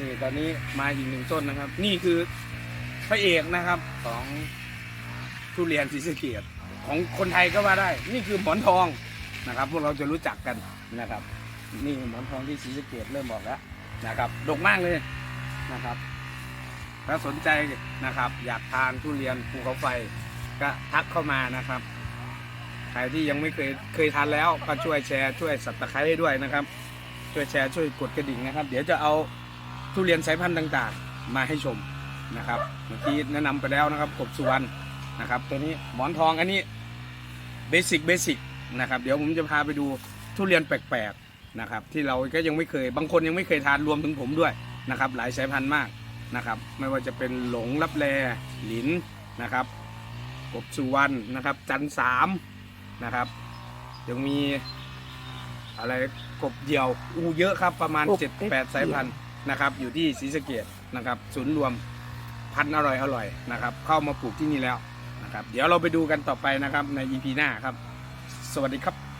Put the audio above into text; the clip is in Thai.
นี่ตอนนี้มาอีกหนึ่งต้นนะครับ นี่คือพระเอกนะครับของทุเรียนศรีสะเกียดของคนไทยก็ว่าได้ นี่คือหมอนทองนะครับ พวกเราจะรู้จักกันนะครับ นี่หมอนทองที่ศรีสะเกียดเริ่มบอกแล้วนะครับดกมากเลยนะครับถ้าสนใจนะครับ อยากทานทุเรียนภูเขาไฟก็ทักเข้ามานะครับใครที่ยังไม่เคยเคยทานแล้วก็ช่วยแชร์ช่วยสับตะไคร้ให้ด้วยนะครับ ช่วยแชร์ช่วยกดกระดิ่งนะครับ เดี๋ยวจะเอา ทุเรียนสายพันธุ์ต่างๆ มาให้ชมนะครับ เมื่อกี้แนะนำไปแล้วนะครับกบสุวรรณนะครับ ตัวนี้หมอนทองอันนี้เบสิกเบสิกนะครับ เดี๋ยวผมจะพาไปดูทุเรียนแปลกๆนะครับ ที่เราก็ยังไม่เคย บางคนยังไม่เคยทานรวมถึงผมด้วยนะครับ หลายสายพันธุ์มากนะครับ ไม่ว่าจะเป็นหลงลับแลหลินนะครับกบสุวรรณนะครับ จันสามนะครับยังมีอะไรกบเหยี่ยวอูเยอะครับประมาณกบ7เอ็ด8สายพันธุ์ นะครับ อยู่ที่ศรีสะเกดนะครับ ศูนย์รวมพันธุ์อร่อยอร่อยนะครับ เข้ามาปลูกที่นี่แล้วนะครับ เดี๋ยวเราไปดูกันต่อไปนะครับใน EP หน้าครับ สวัสดีครับ